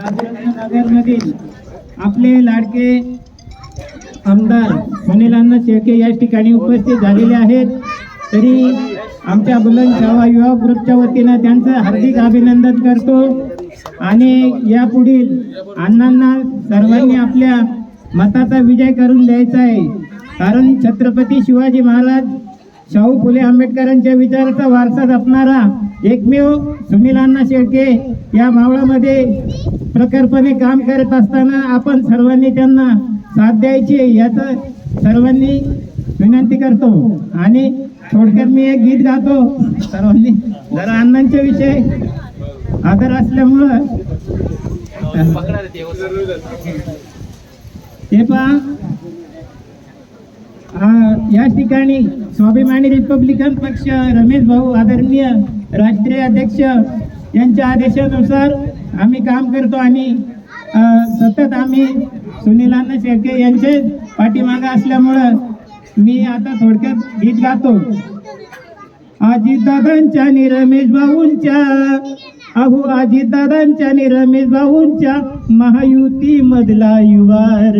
नगरमधील आपले लाडके आमदार सुनील शेळके या ठिकाणी उपस्थित झालेले आहेत. तरी आमच्या बुलंद शावा युवा ग्रुपच्या वतीनं त्यांचं हार्दिक अभिनंदन करतो. आणि यापुढील अण्णांना सर्वांनी आपल्या मताचा विजय करून द्यायचा आहे. कारण छत्रपती शिवाजी महाराज शाहू फुले आंबेडकरांच्या विचाराचा वारसा जपणारा एकमेव सुनील अण्णा शेळके या मावळामध्ये प्रखरपणे काम करत असताना आपण सर्वांनी त्यांना साथ द्यायची याचं सर्वांनी विनंती करतो. आणि थोडक्यात मी एक गीत गातो. सर्वांनी जरा अण्णांच्या विषय आदर असल्यामुळं. ते पहा. या ठिकाणी स्वाभिमानी रिपब्लिकन पक्ष रमेश भाऊ आदरणीय राष्ट्रीय अध्यक्ष यांच्या आदेशानुसार आम्ही काम करतो आणि सतत आम्ही सुनीलांना शेळके यांचे पाठीमागे असल्यामुळं मी आता थोडक्यात गीत गातो. आजीदादांच्या आणि रमेश भाऊंच्या अहो आजीदादांच्या आणि रमेश भाऊंच्या महायुती मधला युवार.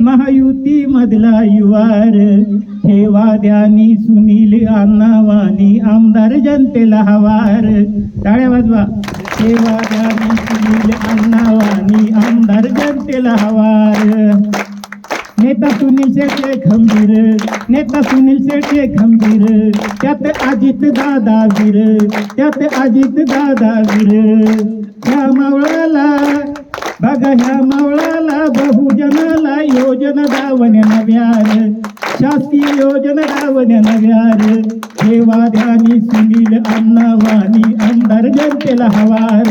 महायुती मधला युवार. हे वाद्यानी सुनील अण्णावानी आमदार जनतेला हवार टाळ्या वाजवा. हे वाद्यानी सुनील अण्णावानी आमदार जनतेला हवार नेता सुनील शेटे खंबीर. नेता सुनील शेटे खंबीर. त्यात अजित दादा वीर. त्यात अजित दादा वीर. त्या मावळाला बघा ह्या मावळाला बहुजनाला योजना दावण्या नव्यार. शासकीय योजना दावण्या नव्यार. देवा ध्यानी सुनील अन्नावानी आमदार जनतेला हवार.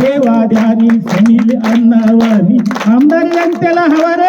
देवा ध्यानी सुनील अन्नावानी आमदार जनतेला हवार.